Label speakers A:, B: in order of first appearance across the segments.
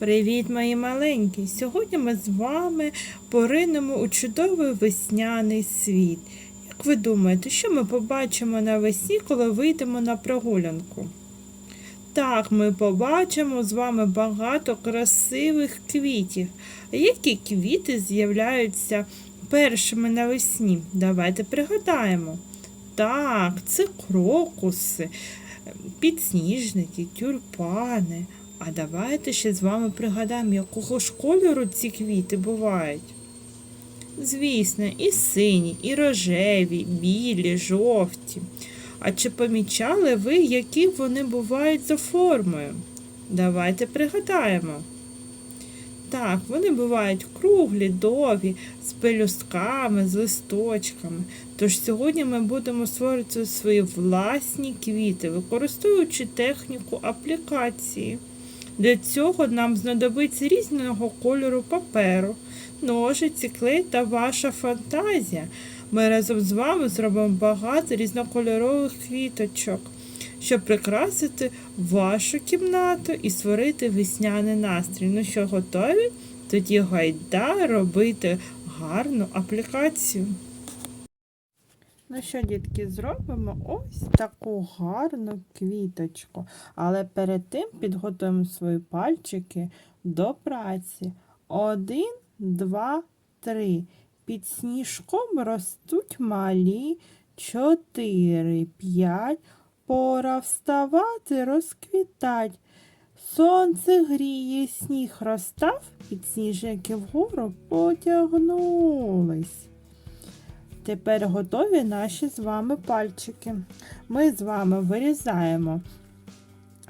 A: Привіт, мої маленькі! Сьогодні ми з вами поринемо у чудовий весняний світ. Як ви думаєте, що ми побачимо навесні, коли вийдемо на прогулянку? Так, ми побачимо з вами багато красивих квітів. Які квіти з'являються першими навесні? Давайте пригадаємо. Так, це крокуси, підсніжники, тюльпани. А давайте ще з вами пригадаємо, якого ж кольору ці квіти бувають. Звісно, і сині, і рожеві, білі, жовті. А чи помічали ви, які вони бувають за формою? Давайте пригадаємо. Так, вони бувають круглі, довгі, з пелюстками, з листочками. Тож сьогодні ми будемо створювати свої власні квіти, використовуючи техніку аплікації. Для цього нам знадобиться різного кольору паперу, ножиці, клей та ваша фантазія. Ми разом з вами зробимо багато різнокольорових квіточок, щоб прикрасити вашу кімнату і створити весняний настрій. Ну що, готові? Тоді гайда робити гарну аплікацію. Ну що, дітки, зробимо ось таку гарну квіточку. Але перед тим підготуємо свої пальчики до праці. Один, два, три. Під сніжком ростуть малі. Чотири, п'ять. Пора вставати, розквітать. Сонце гріє, сніг розстав, підсніжники вгору потягнулись. Тепер готові наші з вами пальчики. Ми з вами вирізаємо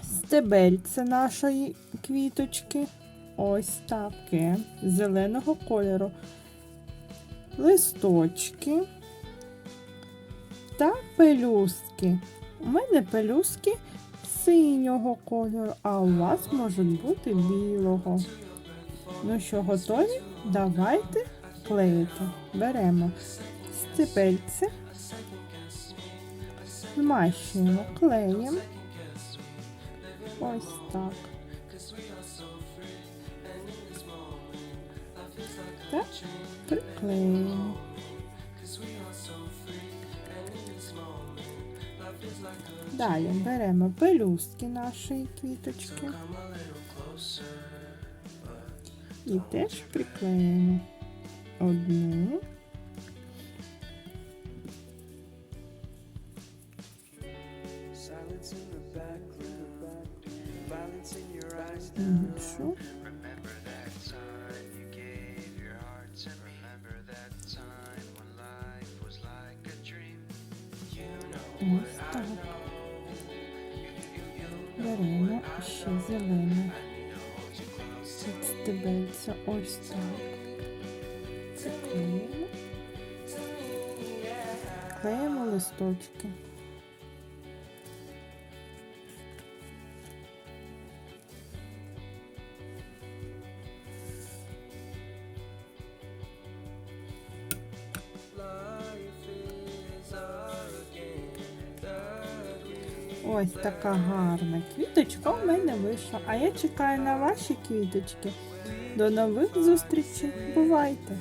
A: стебельце нашої квіточки. Ось таке зеленого кольору, листочки та пелюстки. У мене пелюстки синього кольору, а у вас можуть бути білого. Ну що, готові? Давайте клеїти. Беремо стебельце, змащуємо клеєм. Ось так. Так, приклеїмо. Далі беремо пелюстки нашої квіточки і теж приклеїмо одну.
B: Know
A: Ось так. Беремо ще зелене. Від стебельця ось так. Клеїмо листочки. Ось така гарна квіточка у мене вийшла. А я чекаю на ваші квіточки. До нових зустрічей. Бувайте!